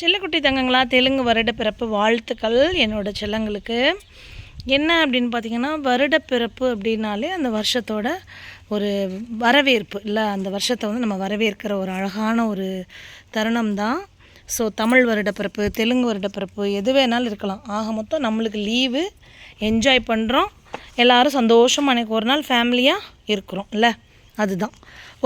செல்லக்குட்டி தங்கங்களா தெலுங்கு வருட பிறப்பு வாழ்த்துக்கள் என்னோட செல்லங்களுக்கு. என்ன அப்படின்னு பார்த்தீங்கன்னா வருட பிறப்பு அப்படின்னாலே அந்த வருஷத்தோட ஒரு வரவேற்பு. இல்லை அந்த வருஷத்தை வந்து நம்ம வரவேற்கிற ஒரு அழகான ஒரு தருணம் தான் ஸோ தமிழ் வருட பிறப்பு தெலுங்கு வருட பிறப்பு எது வேணாலும் இருக்கலாம். ஆக மொத்தம் நம்மளுக்கு லீவு என்ஜாய் பண்ணுறோம் எல்லாரும் சந்தோஷமாக அன்றைக்கி ஒரு நாள் ஃபேமிலியாக இருக்கிறோம். இல்லை அதுதான்.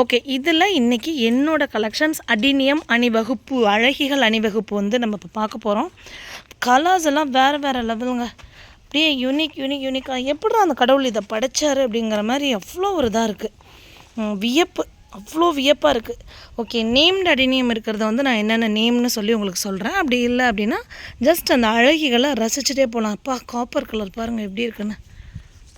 ஓகே இதில் இன்றைக்கி என்னோட கலெக்ஷன்ஸ் அடினியம் அணிவகுப்பு அழகிகள் அணிவகுப்பு வந்து நம்ம இப்போ பார்க்க போகிறோம் கலர்ஸ் எல்லாம் வேறு வேறு லெவலுங்க அப்படியே யூனிக் யூனிக் யூனிக்காக எப்படிடா அந்த கடவுள் இதை படைச்சாரு அப்படிங்கிற மாதிரி அவ்வளோ ஒரு இதாக இருக்குது வியப்பு அவ்வளோ வியப்பாக இருக்குது ஓகே நேம்டு அடினியம் இருக்கிறத வந்து நான் என்னென்ன நேம்னு சொல்லி உங்களுக்கு சொல்கிறேன் அப்படி இல்லை அப்படின்னா ஜஸ்ட் அந்த அழகிகளை ரசிச்சுட்டே போகலாம் அப்பா காப்பர் கலர் பாருங்கள் எப்படி இருக்குன்னு.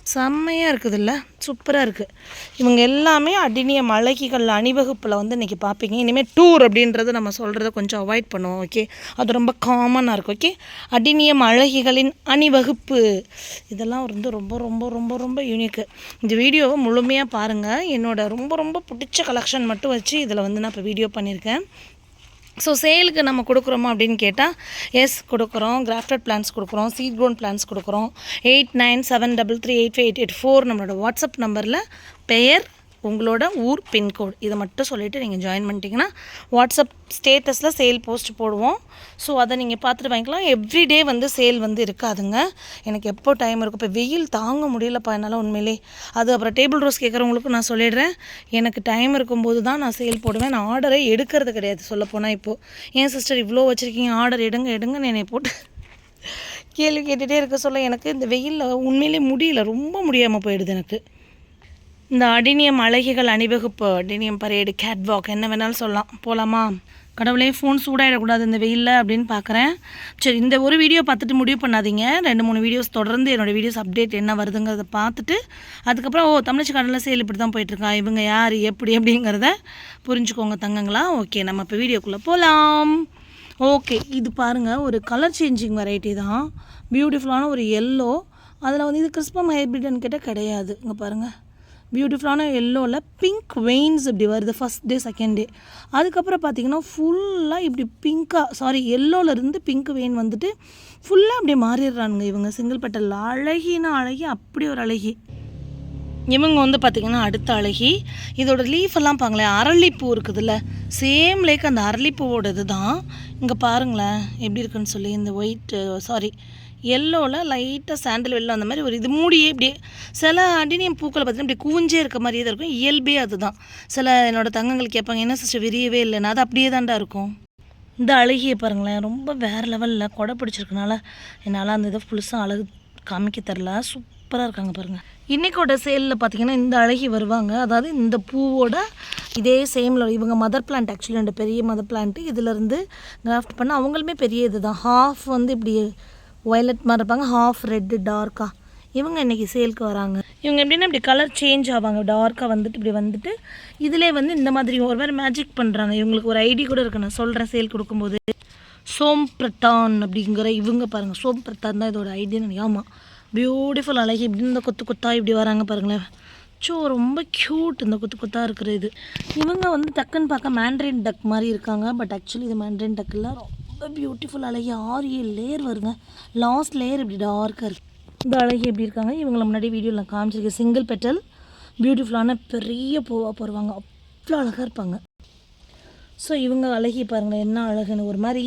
செம்மையாக இருக்குதுல்ல? சூப்பராக இருக்குது இவங்க எல்லாமே அடினிய அழகிகள் அணிவகுப்பில் வந்து இன்றைக்கி பார்ப்பீங்க இனிமேல் டூர் அப்படின்றத நம்ம சொல்கிறத கொஞ்சம் அவாய்ட் பண்ணுவோம் ஓகே? அது ரொம்ப காமனாக இருக்கும் ஓகே? அடினிய அழகிகளின் அணிவகுப்பு. இதெல்லாம் வந்து ரொம்ப ரொம்ப ரொம்ப ரொம்ப யூனிக்கு இந்த வீடியோவை முழுமையாக பாருங்கள் என்னோடய ரொம்ப ரொம்ப பிடிச்ச கலெக்ஷன் மட்டும் வச்சு இதில் வந்து நான் இப்போ வீடியோ பண்ணியிருக்கேன். ஸோ சேலுக்கு நம்ம கொடுக்குறோமா அப்படின்னு கேட்டால் எஸ் கொடுக்குறோம். கிராஃப்டட் பிளான்ஸ் கொடுக்குறோம். சீட் க்ரோன் பிளான்ஸ் கொடுக்குறோம். Eight nine seven double three eight five eight eight four நம்மளோட வாட்ஸ்அப் நம்பரில் பெயர் உங்களோட ஊர் பின்கோடு இதை மட்டும் சொல்லிவிட்டு நீங்கள் ஜாயின் பண்ணிட்டீங்கன்னா வாட்ஸ்அப் ஸ்டேட்டஸில் சேல் போஸ்ட் போடுவோம். ஸோ அதை நீங்கள் பார்த்துட்டு வாங்கிக்கலாம். எவ்ரிடே வந்து சேல் வந்து இருக்காதுங்க. எனக்கு எப்போ டைம் இருக்கும் இப்போ வெயில் தாங்க முடியலப்பா என்னால் உண்மையிலே. அது அப்புறம் டேபிள் ரோஸ் கேட்குறவங்களுக்கும் நான் சொல்லிடுறேன். எனக்கு டைம் இருக்கும்போது தான் நான் சேல் போடுவேன். நான் ஆர்டரை எடுக்கிறது கிடையாது சொல்லப்போனால் இப்போது ஏன் சிஸ்டர் இவ்வளோ வச்சுருக்கீங்க? ஆர்டர் எடுங்க எடுங்கன்னு என்னை போட்டு கேள்வி கேட்டுகிட்டே இருக்க சொல்ல எனக்கு இந்த வெயிலில் உண்மையிலே முடியல. ரொம்ப முடியாமல் போயிடுது எனக்கு. இந்த அடினியம் அழகிகள் அணிவகுப்பு அடினியம் பரேடு கேட்வாக் என்ன வேணாலும் சொல்லலாம். போகலாமா கடவுளே ஃபோன் சூடாயிடக்கூடாது இந்த வெயிலில் அப்படின்னு பார்க்குறேன் சரி இந்த ஒரு வீடியோ பார்த்துட்டு முடிவு பண்ணாதீங்க. ரெண்டு மூணு வீடியோஸ் தொடர்ந்து என்னோடய வீடியோஸ் அப்டேட் என்ன வருதுங்கிறத பார்த்துட்டு அதுக்கப்புறம் ஓ தமிழ்ச்சி கடலில் சேல் இப்படி தான் போயிட்டுருக்கா இவங்க யார் எப்படி அப்படிங்கிறத புரிஞ்சுக்கோங்க தங்கங்களா. ஓகே நம்ம இப்போ வீடியோக்குள்ளே போகலாம் ஓகே இது பாருங்கள் ஒரு கலர் சேஞ்சிங் வெரைட்டி தான். பியூட்டிஃபுல்லான ஒரு எல்லோ அதில் வந்து இது கிறிஸ்பம் ஹைப்ரிட்னு கேட்டால் கிடையாது. இங்கே பாருங்கள் பியூட்டிஃபுல்லான எல்லோவில் பிங்க் வெயின்ஸ் இப்படி வருது ஃபஸ்ட் டே செகண்ட் டே அதுக்கப்புறம் பார்த்தீங்கன்னா ஃபுல்லாக இப்படி பிங்க்காக சாரி இருந்து பிங்க் வெயின் வந்துட்டு ஃபுல்லாக அப்படியே மாறிடுறானுங்க இவங்க. சிங்கிள் பெட்டல் அழகினா அழகி அப்படி ஒரு அழகி. இவங்க வந்து பார்த்திங்கன்னா அடுத்த அழகி. இதோட லீஃப் எல்லாம் பாங்களேன் அரளிப்பூ இருக்குதுல்ல. சேம் லைக் அந்த அரளிப்பூவோட இது தான் இங்கே பாருங்களேன் எப்படி இருக்குன்னு சொல்லி இந்த ஒயிட்டு சாரி எல்லோவில் லைட்டாக சாண்டில் வெள்ளம் அந்த மாதிரி ஒரு இது மூடியே இப்படியே. சில அடினியம் பூக்களை பார்த்தீங்கன்னா இப்படி கூஞ்சே இருக்க மாதிரியே தான் இருக்கும். இயல்பே அதுதான். சில என்னோடய தங்கங்கள் கேட்பாங்க என்ன சிஸ்டர் விரியவே இல்லைன்னா? அது அப்படியே தாண்டா இருக்கும். இந்த அழகியை பாருங்களேன் ரொம்ப வேறு லெவலில் கொடை பிடிச்சிருக்கனால என்னால் அந்த இதை ஃபுல்ஸாக அழகு காமிக்க தரல சூப்பராக இருக்காங்க பாருங்கள் இன்றைக்கோட சேலில் பார்த்தீங்கன்னா இந்த அழகி வருவாங்க. அதாவது இந்த பூவோட இதே சேமில் இவங்க மதர் பிளான்ட் ஆக்சுவலி ரெண்டு பெரிய மதர் பிளான்ட்டு இதிலேருந்து கிராஃப்ட் பண்ண அவங்களுமே பெரிய இது தான் ஹாஃப் வந்து இப்படி வயலட் மாதிரி இருப்பாங்க. ஹாஃப் ரெட்டு டார்க்காக இவங்க இன்றைக்கி சேலுக்கு வராங்க. இவங்க எப்படின்னா இப்படி கலர் சேஞ்ச் ஆவாங்க. டார்க்காக வந்துட்டு இப்படி வந்துட்டு இதிலே வந்து இந்த மாதிரி ஒரு மாதிரி மேஜிக் பண்ணுறாங்க இவங்களுக்கு ஒரு ஐடி கூட இருக்கு. நான் சொல்கிறேன் சேல் கொடுக்கும்போது. சோம் பிரதான் அப்படிங்கிற இவங்க பாருங்கள் சோம் பிரதான் தான் இதோட ஐடின்னு ஆமாம் பியூட்டிஃபுல் அழகி இப்படி இந்த கொத்து கொத்தாக இப்படி வராங்க பாருங்களேன். ஸோ ரொம்ப க்யூட் இந்த குத்து குத்தாக இருக்கிற இது. இவங்க வந்து டக்குன்னு பார்க்க மேண்ட்ரின் டக் மாதிரி இருக்காங்க. பட் ஆக்சுவலி இது மேண்ட்ரின் டக் இல்லை. ரொம்ப பியூட்டிஃபுல் அழகி ஆறு ஏழு லேயர் வருங்க. லாஸ்ட் லேயர் இப்படி டார்க்காக இருக்குது இந்த அழகி எப்படி இருக்காங்க? இவங்களை முன்னாடி வீடியோவில் காமிச்சிருக்கேன். சிங்கிள் பெட்டல் பியூட்டிஃபுல்லான பெரிய பூவாக போடுவாங்க. அவ்வளோ அழகாக இருப்பாங்க. ஸோ இவங்க அழகி பாருங்களேன் என்ன அழகுன்னு. ஒரு மாதிரி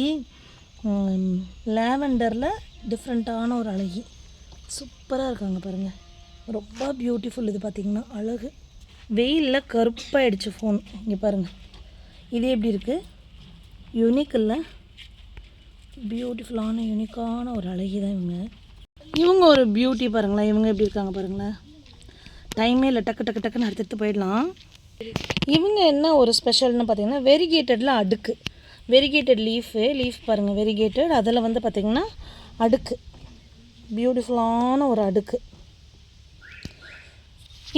லேவெண்டரில் டிஃப்ரெண்ட்டான ஒரு அழகி. சூப்பராக இருக்காங்க பாருங்கள் ரொம்ப பியூட்டிஃபுல் இது பார்த்திங்கன்னா அழகு. வெயிலில் கருப்பாயிடுச்சு ஃபோன் இங்கே பாருங்கள் இது எப்படி இருக்குது யூனிக் இல்லை. பியூட்டிஃபுல்லான யூனிக்கான ஒரு அழகி தான் இவங்க. இவங்க ஒரு பியூட்டி பாருங்களேன். இவங்க எப்படி இருக்காங்க பாருங்களேன். டைமே இல்லை டக்கு டக்கு டக்குன்னு அடுத்தடுத்து போயிடலாம். இவங்க என்ன ஒரு ஸ்பெஷல்னு பார்த்தீங்கன்னா வெரிகேட்டடில் அடுக்கு. வெரிகேட்டட் லீஃபு லீஃப் பாருங்கள் வெரிகேட்டட் அதில் வந்து பார்த்திங்கன்னா அடுக்கு. பியூட்டிஃபுல்லான ஒரு அடுக்கு.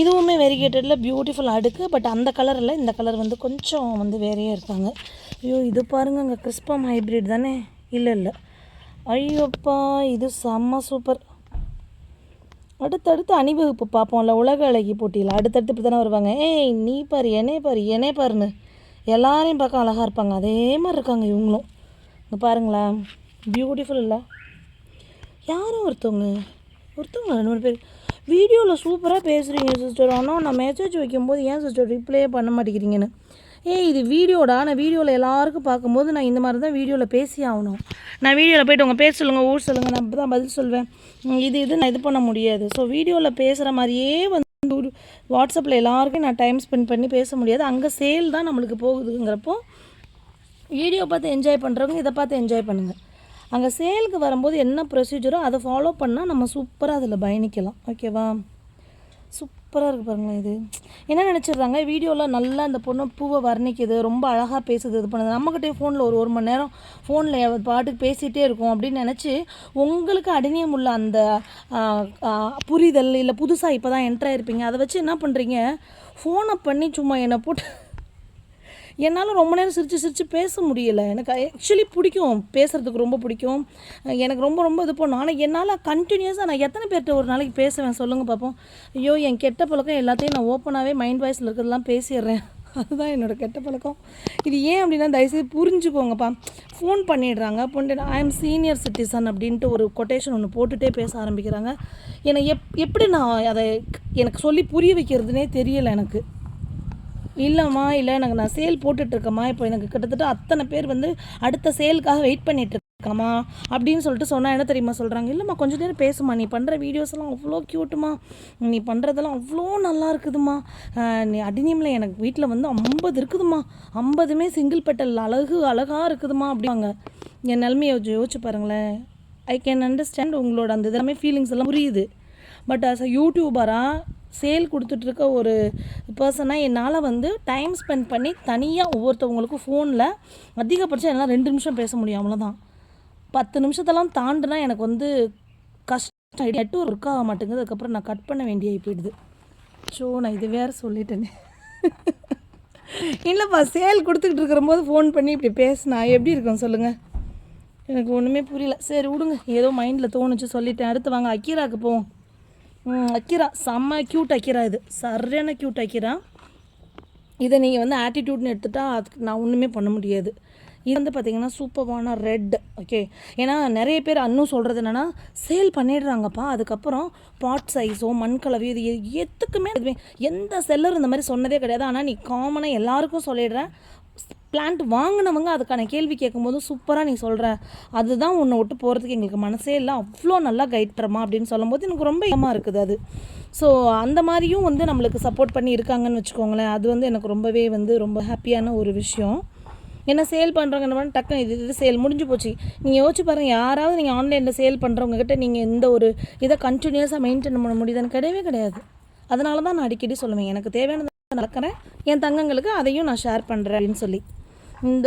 இதுவுமே வெரிகேட்டடில் பியூட்டிஃபுல் அடுக்கு பட் அந்த கலரில் இந்த கலர் வந்து கொஞ்சம் வந்து வேறையே இருக்காங்க. ஐயோ இது பாருங்க அங்கே கிறிஸ்பம் ஹைப்ரிட் தானே. இல்லை இல்லை ஐயோப்பா இது செம்ம சூப்பர் அடுத்தடுத்து அணிவகுப்பு பார்ப்போம்ல உலக அழகி போட்டியில். அடுத்தடுத்து இப்படி தானே வருவாங்க. ஏய் நீ பாரு என்னே பாரு என்னே பாருன்னு. எல்லாரையும் பார்க்க அழகாக இருப்பாங்க. அதே மாதிரி இருக்காங்க இவங்களும். இங்கே பாருங்களா பியூட்டிஃபுல் இல்லை. யாரும் ஒருத்தவங்க ஒருத்தவங்க ரெண்டு மூணு பேர். வீடியோவில் சூப்பராக பேசுகிறீங்க சிஸ்டர் ஆனால் நான் மெசேஜ் வைக்கும்போது ஏன் சிஸ்டர் ரிப்ளே பண்ண மாட்டேங்கிறீங்கன்னு. ஏய் இது வீடியோடா. நான் வீடியோவில் எல்லாருக்கும் பார்க்கும்போது நான் இந்த மாதிரி தான் வீடியோவில் பேசி ஆகணும். நான் வீடியோவில் போய்ட்டு உங்கள் பேர் சொல்லுங்கள் ஊர் சொல்லுங்கள் நான் தான் பதில் சொல்வேன். இது இது நான் இது பண்ண முடியாது. ஸோ வீடியோவில் பேசுகிற மாதிரியே வந்து ஒரு வாட்ஸ்அப்பில் எல்லாருக்கும் நான் டைம் ஸ்பெண்ட் பண்ணி பேச முடியாது. அங்கே சேல் தான் நம்மளுக்கு போகுதுங்கிறப்போ வீடியோ பார்த்து என்ஜாய் பண்ணுறவங்க இதை பார்த்து என்ஜாய் பண்ணுங்கள் அங்கே சேலுக்கு வரும்போது என்ன ப்ரொசீஜரோ அதை ஃபாலோ பண்ணால் நம்ம சூப்பராக அதில் பயணிக்கலாம். ஓகேவா சூப்பராக இருக்குது பாருங்களேன் இது. என்ன நினச்சிடுறாங்க? வீடியோவில் நல்லா அந்த பொண்ணு பூவை வர்ணிக்குது ரொம்ப அழகாக பேசுது இது பண்ணுது. நம்மக்கிட்டே ஃபோனில் ஒரு ஒரு மணி நேரம் ஃபோனில் பாட்டுக்கு பேசிகிட்டே இருக்கும் அப்படின்னு நினச்சி உங்களுக்கு அடங்கியம் உள்ள அந்த புரிதல் இல்லை புதுசாக இப்போ தான் என்ட்ராயிருப்பீங்க அதை வச்சு என்ன பண்ணுறீங்க ஃபோனை பண்ணி சும்மா என்னை போட்டு என்னால் ரொம்ப நேரம் சிரித்து சிரித்து பேச முடியல. எனக்கு ஆக்சுவலி பிடிக்கும். பேசுகிறதுக்கு ரொம்ப பிடிக்கும். எனக்கு ரொம்ப ரொம்ப இது பண்ணும். ஆனால் என்னால் கண்டினியூஸாக நான் எத்தனை பேர்கிட்ட ஒரு நாளைக்கு பேசுவேன் சொல்லுங்கள் பார்ப்போம் ஐயோ என் கெட்ட பழக்கம் எல்லாத்தையும் நான் ஓப்பனாகவே மைண்ட் வாய்ஸில் இருக்கிறதெல்லாம் பேசிடுறேன். அதுதான் என்னோட கெட்ட பழக்கம். இது ஏன் அப்படின்னா தயவுசெய்து புரிஞ்சுக்கோங்கப்பா. ஃபோன் பண்ணிடுறாங்க. பண்ணிட்டு ஐ எம் சீனியர் சிட்டிசன் அப்படின்ட்டு ஒரு கொட்டேஷன் ஒன்று போட்டுகிட்டே பேச ஆரம்பிக்கிறாங்க. என்னை எப் எப்படி நான் அதை எனக்கு சொல்லி புரிய வைக்கிறதுனே தெரியலை எனக்கு. இல்லைம்மா இல்லை எனக்கு நான் சேல் போட்டுட்ருக்கேம்மா. இப்போ எனக்கு கிட்டத்தட்ட அத்தனை பேர் வந்து அடுத்த சேலுக்காக வெயிட் பண்ணிட்டு இருக்கம்மா அப்படின்னு சொல்லிட்டு சொன்னால் என்ன தெரியுமா சொல்கிறாங்க இல்லைம்மா கொஞ்ச நேரம் பேசுமா நீ பண்ணுற வீடியோஸ்லாம் அவ்வளோ க்யூட்டுமா நீ பண்ணுறதெல்லாம் அவ்வளோ நல்லா இருக்குதுமா நீ அடினியமில் எனக்கு வீட்டில் வந்து ஐம்பது இருக்குதுமா ஐம்பதுமே சிங்கிள் பெட்டல் அழகு அழகாக இருக்குதுமா அப்படிவாங்க என் நிலமையை யோசிச்சு யோசிச்சு பாருங்களேன். ஐ கேன் அண்டர்ஸ்டாண்ட் உங்களோட அந்த இதெல்லாமே ஃபீலிங்ஸ் எல்லாம் புரியுது. பட் அஸ் அ யூடியூபராக சேல் கொடுத்துட்ருக்க ஒரு பர்சனாக என்னால் வந்து டைம் ஸ்பெண்ட் பண்ணி தனியாக ஒவ்வொருத்தவங்களுக்கும் ஃபோனில் அதிகபட்சம் என்னால் ரெண்டு நிமிஷம் பேச முடியும் அவ்வளோதான் பத்து நிமிஷத்தெல்லாம் தாண்டினா எனக்கு வந்து கஷ்டம். நெட்ஒர்க் ஒர்க் ஆக மாட்டேங்குது. அதுக்கப்புறம் நான் கட் பண்ண வேண்டிய போயிடுது. ஸோ நான் இது வேறு சொல்லிட்டேனே. இல்லைப்பா சேல் கொடுத்துக்கிட்டு இருக்கிறபோது ஃபோன் பண்ணி இப்படி பேசினா எப்படி இருக்கும் சொல்லுங்கள் எனக்கு ஒன்றுமே புரியல. சரி விடுங்க. ஏதோ மைண்டில் தோணுச்சு சொல்லிட்டேன். அடுத்து வாங்க அக்கீராக்கு போவோம். அக்கீரா. செம்ம க்யூட் அக்கீரா இது. சரியான க்யூட் அக்கீரா. இதை நீங்கள் வந்து ஆட்டிடியூட்னு எடுத்துட்டால் அதுக்கு நான் ஒன்றுமே பண்ண முடியாது. இது வந்து பார்த்தீங்கன்னா சூப்பர்வான ரெட் ஓகே ஏன்னா நிறைய பேர் அன்னும் சொல்கிறது என்னென்னா சேல் பண்ணிடுறாங்கப்பா. அதுக்கப்புறம் பாட் சைஸோ மண் கலவையோ இது எதுக்குமே எதுவுமே எந்த செல்லர் இந்த மாதிரி சொன்னதே கிடையாது. ஆனால் நீ காமனாக எல்லாருக்கும் சொல்லிடுறேன். பிளான்ட் வாங்கினவங்க அதுக்கான கேள்வி கேட்கும்போது சூப்பராக நீ சொல்கிற அதுதான் உன்னை விட்டு போகிறதுக்கு எங்களுக்கு மனசே இல்லை. அவ்வளோ நல்லா கைட் பண்ணுறமா அப்படின்னு சொல்லும்போது எனக்கு ரொம்ப இதமாக இருக்குது அது. ஸோ அந்த மாதிரியும் வந்து நம்மளுக்கு சப்போர்ட் பண்ணி இருக்காங்கன்னு வச்சுக்கோங்களேன். அது வந்து எனக்கு ரொம்பவே வந்து ரொம்ப ஹாப்பியான ஒரு விஷயம். என்ன சேல் பண்ணுறவங்க டக்குனு இது இது சேல் முடிஞ்சு போச்சு. நீங்கள் யோசிச்சு பாருங்கள் யாராவது நீங்கள் ஆன்லைனில் சேல் பண்ணுறவங்கக்கிட்ட நீங்கள் எந்த ஒரு இதை கண்டினியூஸாக மெயின்டைன் பண்ண முடியுதுன்னு கிடையவே கிடையாது. அதனால தான் நான் அடிக்கடி சொல்லுவேன் எனக்கு தேவையானதை நான் நடக்கிறேன் என் தங்கங்களுக்கு அதையும் நான் ஷேர் பண்ணுறேன் அப்படின்னு சொல்லி. இந்த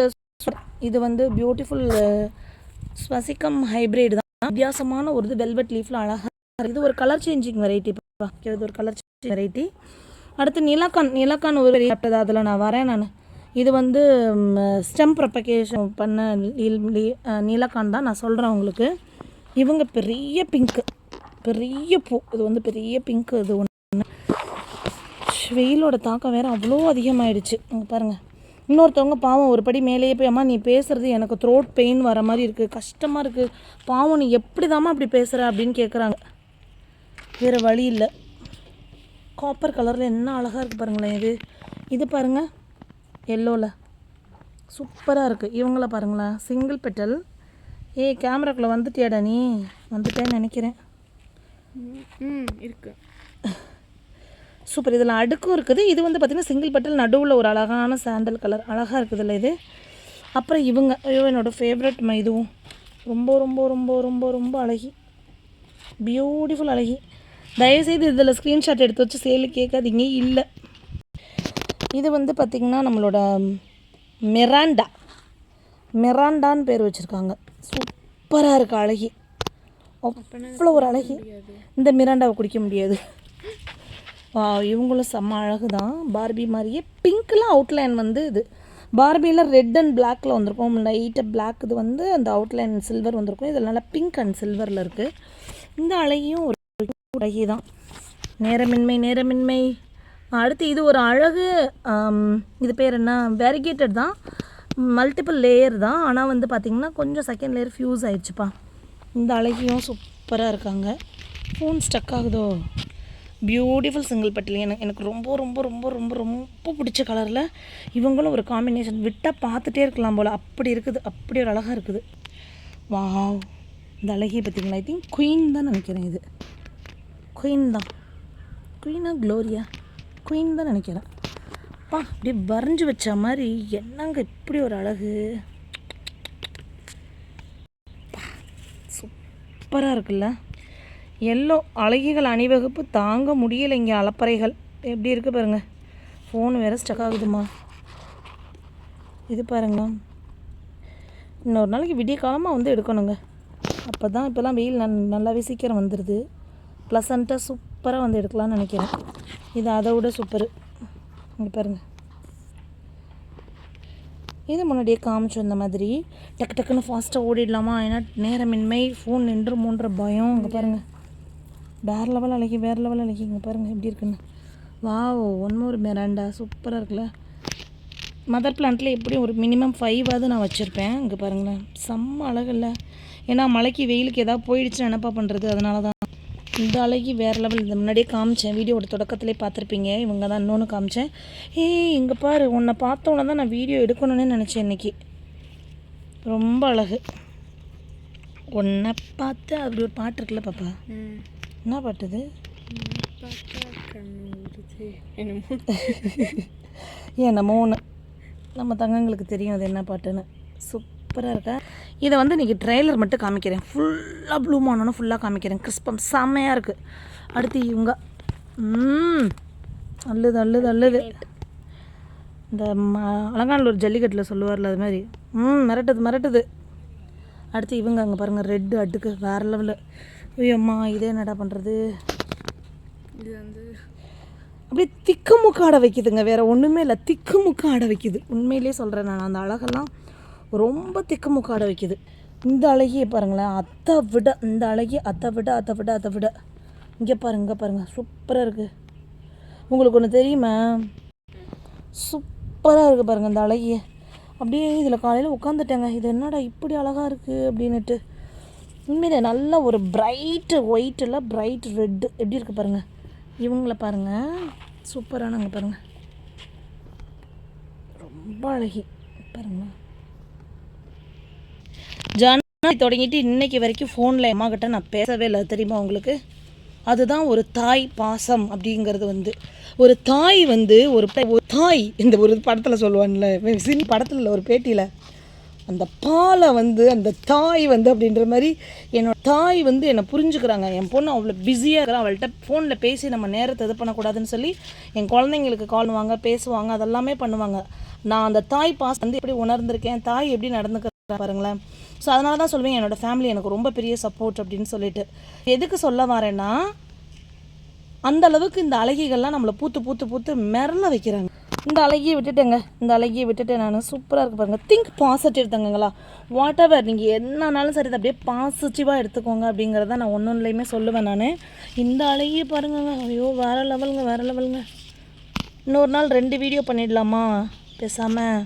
இது வந்து பியூட்டிஃபுல் ஸ்வசிகம் ஹைப்ரிட் தான். வித்தியாசமான ஒரு இது வெல்வெட் லீஃபில் அழகாக இது ஒரு கலர் சேஞ்சிங் வெரைட்டி இது ஒரு கலர் சேஞ்சிங் வெரைட்டி அடுத்து நிலக்கான் நிலக்கான் ஒரு வெரைட்டி அதில் நான் வரேன் நான். இது வந்து ஸ்டெம் ப்ரொபகேஷன் பண்ண லீ- நீலக்கான் தான் நான் சொல்கிறேன் உங்களுக்கு. இவங்க பெரிய பிங்க்கு பெரிய பூ. இது வந்து பெரிய பிங்க்கு இது ஒன்று வெயிலோட தாக்கம் வேறு அவ்வளோ அதிகமாகிடுச்சு இங்க பாருங்கள் இன்னொருத்தவங்க பாவம் ஒரு படி மேலேயே போய் அம்மா நீ பேசுகிறது எனக்கு த்ரோட் பெயின் வர மாதிரி இருக்குது கஷ்டமாக இருக்குது பாவம் நீ எப்படி அப்படி பேசுகிற அப்படின்னு கேட்குறாங்க வேறு வழி இல்லை. காப்பர் கலரில் என்ன அழகாக இருக்குது பாருங்களேன் இது. இது பாருங்கள் எல்லோவில் சூப்பராக இருக்குது இவங்கள பாருங்களேன் சிங்கிள் பெட்டல் ஏய் கேமராக்குள்ளே வந்துட்டியாடா நீ? வந்துட்டேன்னு நினைக்கிறேன். ம் இருக்கு. சூப்பர். இதில் அடுக்கும் இருக்குது. இது வந்து பார்த்திங்கன்னா சிங்கிள் பட்டில் நடுவில் ஒரு அழகான சாண்டல் கலர் அழகாக இருக்குதுல்ல இது. அப்புறம் இவங்க ஐயோ என்னோடய ஃபேவரட் இதுவும். ரொம்ப ரொம்ப ரொம்ப ரொம்ப ரொம்ப அழகி. பியூட்டிஃபுல் அழகி. தயவுசெய்து இதில் ஸ்க்ரீன்ஷாட் எடுத்து வச்சு சேலு கேட்காதீங்க. இல்லை. இது வந்து பார்த்திங்கன்னா நம்மளோட மெராண்டா மெராண்டான்னு பேர் வச்சுருக்காங்க. சூப்பராக இருக்குது அழகி. அவ்வளோ ஒரு அழகி. இந்த மிராண்டாவை குடிக்க முடியாது. இவங்களும் செம்ம அழகு தான் பார்பி மாதிரியே பிங்க்கில் அவுட்லைன் வந்து இது. பார்பியில் ரெட் அண்ட் பிளாக்கில் வந்திருக்கும். லைட்டாக பிளாக் இது வந்து அந்த அவுட்லைன் சில்வர் வந்திருக்கும். இதில் நல்லா பிங்க் அண்ட் சில்வரில் இருக்குது இந்த அழகியும் ஒரு அழகி தான் நேரமின்மை நேரமின்மை. அடுத்து இது ஒரு அழகு இது பேர் என்ன? வெரிகேட்டட் தான். மல்டிபிள் லேயர் தான். ஆனால் வந்து பார்த்திங்கன்னா கொஞ்சம் செகண்ட் லேயர் ஃப்யூஸ் ஆயிடுச்சுப்பா. இந்த அழகியும் சூப்பராக இருக்காங்க. ஃபோன் ஸ்டக் ஆகுதோ? பியூட்டிஃபுல் சிங்கிள் பட்டில் எனக்கு எனக்கு ரொம்ப ரொம்ப ரொம்ப ரொம்ப ரொம்ப பிடிச்ச கலரில் இவங்களும் ஒரு காம்பினேஷன் விட்டால் பார்த்துட்டே இருக்கலாம் போல். அப்படி இருக்குது அப்படி ஒரு அழகாக இருக்குது. வாவ் இந்த அழகியை பார்த்திங்களா ஐ திங்க் குயின் தான் நினைக்கிறேன் இது. குயின் தான். குயினா க்ளோரியா குயின் தான் நினைக்கிறேன். அப்பா அப்படியே வரைஞ்சி வச்ச மாதிரி என்னங்க இப்படி ஒரு அழகு? சூப்பராக இருக்குல்ல? எல்லோ அழகிகள் அணிவகுப்பு தாங்க முடியல இங்கே அலப்பறைகள் எப்படி இருக்குது பாருங்க. ஃபோன் வேறு ஸ்டக் ஆகுதுமா. இது பாருங்க. இன்னொரு நாளைக்கு விடிய காலமாக வந்து எடுக்கணுங்க. அப்போ தான் இப்போல்லாம் வெயில் நன் நல்லாவே சீக்கிரம் வந்துடுது ப்ளசண்ட்டாக சூப்பராக வந்து எடுக்கலாம்னு நினைக்கிறேன். இது அதை விட சூப்பரு இங்கே பாருங்கள் இது முன்னாடியே காமிச்சோம் இந்த மாதிரி. டக்கு டக்குன்னு ஃபாஸ்ட்டாக ஓடிடலாமா? ஏன்னா நேரமின்மை ஃபோன் நின்று மூன்ற பயம். இங்கே பாருங்கள் வேறு லெவல் அழகி வேறு லெவல் அழகி இங்கே பாருங்கள் எப்படி இருக்குன்னு. வாவ் ஒன் ஒரு மிராண்டா சூப்பராக இருக்குல்ல. மதர் பிளான்ட்டில் எப்படியும் ஒரு மினிமம் ஃபைவாவது நான் வச்சுருப்பேன். இங்கே பாருங்களேன். செம்ம அழகு இல்லை ஏன்னா மழைக்கு வெயிலுக்கு ஏதாவது போயிடுச்சுன்னு என்னப்பா பண்ணுறது அதனால தான் இந்த அழகி வேறு லெவல் இந்த முன்னாடியே காமிச்சேன். வீடியோட தொடக்கத்திலே பார்த்துருப்பீங்க. இவங்க தான் இன்னொன்று காமிச்சேன். ஏய் இங்கே பாரு. உன்னை பார்த்தோன்னே தான் நான் வீடியோ எடுக்கணும்னு நினச்சேன் இன்றைக்கி ரொம்ப அழகு. உன்னை பார்த்து அப்படி ஒரு பாட்டு இருக்குல்ல பாப்பா? ம். என்ன பாட்டு இது பார்த்தா கண்ணூறுது என்னமோ ஏன் நம்ம ஒன்று நம்ம தங்கங்களுக்கு தெரியும் அது என்ன பாட்டுன்னு. சூப்பராக இருக்கா? இதை வந்து இன்றைக்கி ட்ரெய்லர் மட்டும் காமிக்கிறேன். ஃபுல்லாக ப்ளூ ஆனோன்னு ஃபுல்லாக காமிக்கிறேன். கிறிஸ்பம் செம்மையாக இருக்குது அடுத்து இவங்க. ம் அல்லுது அல்லுது அல்லுது இந்த ம அலங்காநல்லூர் ஜல்லிக்கட்டில் சொல்லுவார்ல அது மாதிரி. ம் மிரட்டுது மிரட்டுது. அடுத்து இவங்க அங்கே பாருங்கள் ரெட்டு அடுக்கு வேறு லெவலில் ஐயோம்மா இதே என்னடா பண்ணுறது இது வந்து அப்படியே திக்கு முக்கு ஆட வைக்குதுங்க வேற ஒன்றுமே இல்லை. திக்கு முக்கு ஆட வைக்குது. உண்மையிலே சொல்கிறேன் நான் அந்த அழகெல்லாம் ரொம்ப திக்கு முக்கு ஆட வைக்குது. இந்த அழகியை பாருங்களேன் அத்தை விட இந்த அழகி அத்தை விட அத்தை விட அத்தை விட. இங்கே பாருங்க இங்கே பாருங்க சூப்பராக இருக்குது உங்களுக்கு ஒன்று தெரியுமா? சூப்பராக இருக்குது பாருங்க இந்த அழகிய. அப்படியே இதில் காலையில் உட்காந்துட்டேங்க இது என்னடா இப்படி அழகாக இருக்குது அப்படின்னுட்டு. உண்மையிலே நல்ல ஒரு பிரைட்டு ஒயிட்டில் பிரைட் ரெட்டு எப்படி இருக்குது பாருங்கள் இவங்கள பாருங்கள் சூப்பரானவங்க பாருங்கள் ரொம்ப அழகி. பாருங்களேன் ஜனவரி தொடங்கிட்டு இன்றைக்கி வரைக்கும் ஃபோனில் அம்மா கிட்ட நான் பேசவே இல்லை. தெரியுமா உங்களுக்கு? அதுதான் ஒரு தாய் பாசம் அப்படிங்கிறது வந்து. ஒரு தாய் வந்து ஒரு ஒரு தாய் இந்த ஒரு படத்தில் சொல்லுவான்ல. சின் படத்தில் இல்லை ஒரு பேட்டியில். அந்த பாலை வந்து அந்த தாய் வந்து அப்படின்ற மாதிரி என்னோட தாய் வந்து என்னை புரிஞ்சுக்கிறாங்க. என் பொண்ணு அவ்வளோ பிஸியாக இருக்கிறான் அவள்கிட்ட ஃபோனில் பேசி நம்ம நேரத்தை இது பண்ணக்கூடாதுன்னு சொல்லி என் குழந்தைங்களுக்கு கால் பண்ணுவாங்க பேசுவாங்க அதெல்லாமே பண்ணுவாங்க. நான் அந்த தாய் பாஸ் வந்து எப்படி உணர்ந்திருக்கேன் தாய் எப்படி நடந்துக்கிறா பாருங்களேன். ஸோ அதனால தான் சொல்லுவேன் என்னோட ஃபேமிலி எனக்கு ரொம்ப பெரிய சப்போர்ட் அப்படின்னு சொல்லிட்டு. எதுக்கு சொல்ல வரேன்னா அந்த அளவுக்கு இந்த அழகிகள்லாம் நம்மளை பூத்து பூத்து பூத்து மிரள வைக்கிறாங்க. இந்த அழகியை விட்டுட்டேங்க. இந்த அழகியை விட்டுட்டேன் நான் சூப்பராக இருக்கு பாருங்கள் திங்க் பாசிட்டிவ் தங்கங்களா. வாட் எவர் நீங்கள் என்னன்னாலும் சரி அப்படியே பாசிட்டிவாக எடுத்துக்கோங்க அப்படிங்கிறத நான் ஒன்றுலையுமே சொல்லுவேன் நான். இந்த அழகியை பாருங்கங்க. ஐயோ வேறு லெவலுங்க வேறு லெவலுங்க இன்னொரு நாள் ரெண்டு வீடியோ பண்ணிடலாமா? பேசாமல்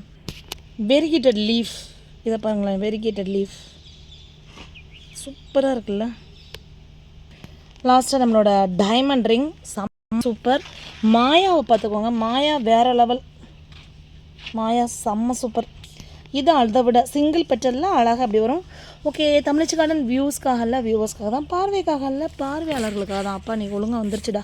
வெரிகேட்டட் லீஃப் இதை பாருங்களேன் வெரிகேட்டட் லீஃப் சூப்பராக இருக்குல்ல. லாஸ்ட்டாக நம்மளோட டைமண்ட் ரிங் சம் சூப்பர் மாயாவை பார்த்துக்கோங்க. மாயா வேறு லெவல் மாயா செம்ம சூப்பர் இது அதை விட சிங்கிள் பெட்டரில் அழகாக அப்படி வரும். ஓகே தமிழச்சி கார்டன் வியூஸ்க்காக இல்லை வியூவர்ஸ்க்காக தான் பார்வைக்காக இல்லை பார்வையாளர்களுக்காக தான். அப்பா நீ ஒழுங்காக வந்துருச்சுடா.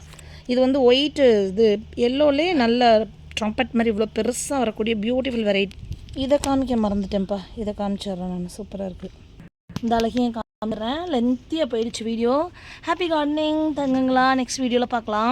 இது வந்து ஒயிட்டு இது எல்லோலேயே நல்ல ட்ரம்பட் மாதிரி இவ்வளோ பெருசாக வரக்கூடிய பியூட்டிஃபுல் வெரைட்டி இதை காமிக்க மறந்துட்டேன்ப்பா. இதை காமிச்சிடுறேன் நான். சூப்பராக இருக்குது இந்த அழகையும் காமிடுறேன் லென்த்தியாக போயிடுச்சு வீடியோ ஹாப்பி கார்டனிங் தங்குங்களா? நெக்ஸ்ட் வீடியோவில் பார்க்கலாம்.